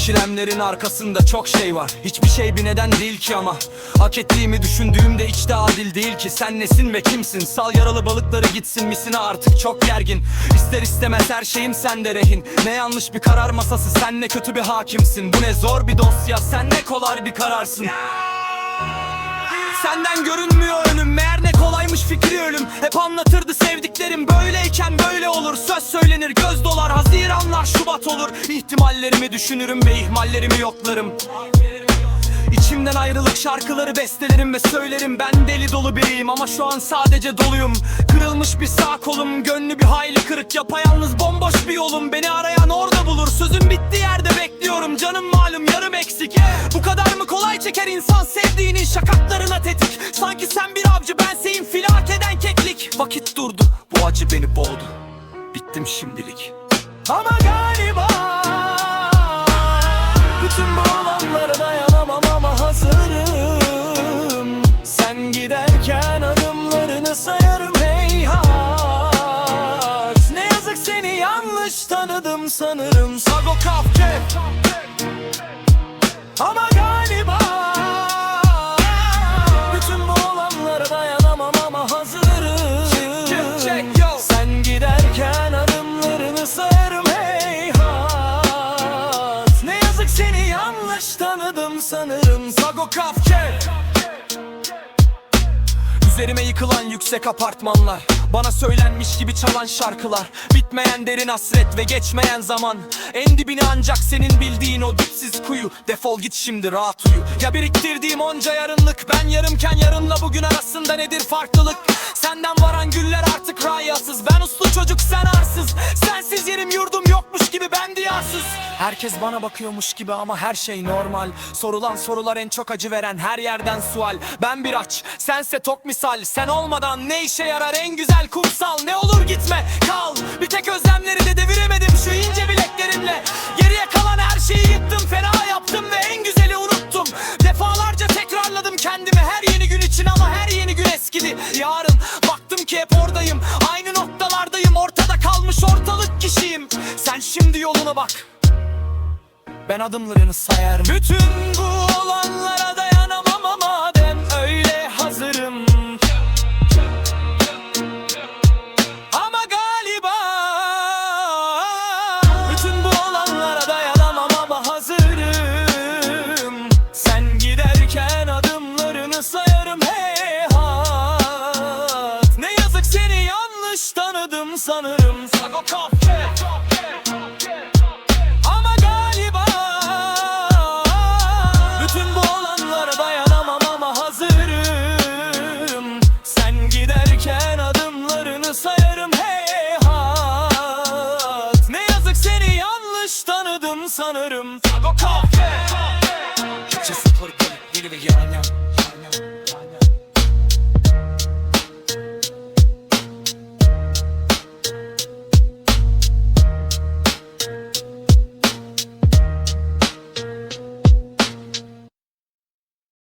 ikilemlerin arkasında çok şey var. Hiçbir şey bir neden değil ki ama. Hak ettiğimi düşündüğümde içte adil değil ki. Sen nesin ve kimsin? Sal yaralı balıkları gitsin misine artık çok gergin. İster istemez her şeyim sende rehin. Ne yanlış bir karar masası sen ne kötü bir hakimsin. Bu ne zor bir dosya sen ne kolay bir kararsın Senden görünmüyor önüm Meğer ne kolaymış fikri ölüm. Hep anlatırdı sevdiklerim. Böyleyken böyle olur. Söz söylenir göz dolar. Haziranlar Şubat olur. İhtimallerimi düşünürüm ve ihmallerimi yoklarım. İçimden ayrılık şarkıları bestelerim ve söylerim. Ben deli dolu biriyim ama şu an sadece doluyum. Kırılmış bir sağ kolum Gönlü bir hayli kırık. Yapayalnız bomboş bir yolum. Beni arayan orada bulur. Sözüm bitti yerde bekliyorum. Canım malum yarım eksik. Bu kadar çeker insan Sevdiğinin şakaklarına tetik. Sanki sen bir avcı bense infilak eden keklik. Vakit durdu bu acı beni boğdu. Bittim şimdilik. Ama galiba bütün bu olanlara dayanamam ama hazırım. Sen giderken adımlarını sayarım heyhat Ne yazık seni yanlış tanıdım sanırım. Sago Kafke Ama galiba Bütün bu olanlara dayanamam ama hazırım. Sen giderken adımlarını sayarım heyhat Ne yazık seni yanlış tanıdım sanırım. Sago Kafke. Üzerime yıkılan yüksek apartmanlar Bana söylenmiş gibi çalan şarkılar. Bitmeyen derin hasret ve geçmeyen zaman. En dibini ancak senin bildiğin o dipsiz kuyu. Defol git şimdi rahat uyu. Ya biriktirdiğim onca yarınlık Ben yarımken yarınla bugün arasında nedir farklılık? Senden varan güller artık rayasız. Ben uslu çocuk sen arsız. Sensiz yerim yurdum yokmuş gibi ben diyarsız Herkes bana bakıyormuş gibi ama her şey normal. Sorulan sorular en çok acı veren her yerden sual. Ben bir aç sense tok misal. Sen olmadan ne işe yarar en güzel kumsal Ne olur gitme kal. Bir tek özlemleri de deviremedim şu ince bileklerimle. Geriye kalan her şeyi yıktım fena yaptım ve en güzeli unuttum. Defalarca tekrarladım kendimi her yeni gün için ama her yeni gün eskidi. Yarın baktım ki hep oradayım Aynı noktalardayım. Ortada kalmış ortalık kişiyim. Sen şimdi yoluna bak ben adımlarını sayarım. Bütün bu olanlara dayanamam ama madem öyle hazırım. Ama galiba Bütün bu olanlara dayanamam ama hazırım. Sen giderken adımlarını sayarım. Heyhat Ne yazık seni yanlış tanıdım sanırım. Sago sanırım. Sago Kahve Türkçe sıfır yeni ve yan yan